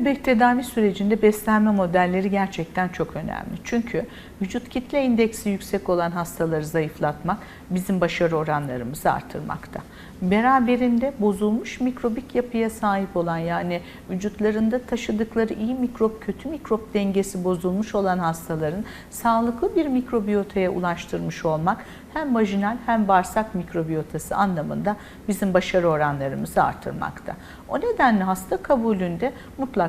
bebek tedavi sürecinde beslenme modelleri gerçekten çok önemli. Çünkü vücut kitle indeksi yüksek olan hastaları zayıflatmak bizim başarı oranlarımızı artırmakta. Beraberinde bozulmuş mikrobik yapıya sahip olan yani vücutlarında taşıdıkları iyi mikrop kötü mikrop dengesi bozulmuş olan hastaların sağlıklı bir mikrobiyotaya ulaştırmış olmak hem vajinal hem bağırsak mikrobiyotası anlamında bizim başarı oranlarımızı artırmakta. O nedenle hasta kabulünde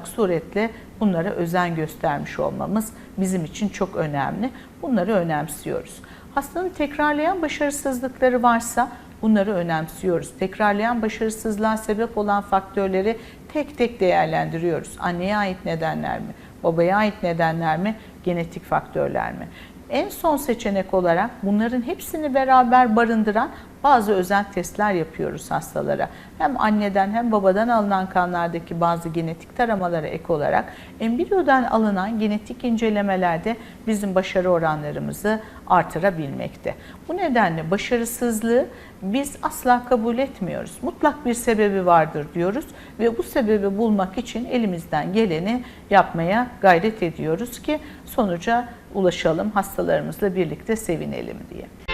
mutlak suretle bunlara özen göstermiş olmamız bizim için çok önemli. Bunları önemsiyoruz. Hastanın tekrarlayan başarısızlıkları varsa bunları önemsiyoruz. Tekrarlayan başarısızlığa sebep olan faktörleri tek tek değerlendiriyoruz. Anneye ait nedenler mi? Babaya ait nedenler mi? Genetik faktörler mi? En son seçenek olarak bunların hepsini beraber barındıran bazı özel testler yapıyoruz hastalara. Hem anneden hem babadan alınan kanlardaki bazı genetik taramalara ek olarak embriyodan alınan genetik incelemelerde bizim başarı oranlarımızı artırabilmekte. Bu nedenle başarısızlığı biz asla kabul etmiyoruz. Mutlak bir sebebi vardır diyoruz ve bu sebebi bulmak için elimizden geleni yapmaya gayret ediyoruz ki sonuca ulaşalım, hastalarımızla birlikte sevinelim diye.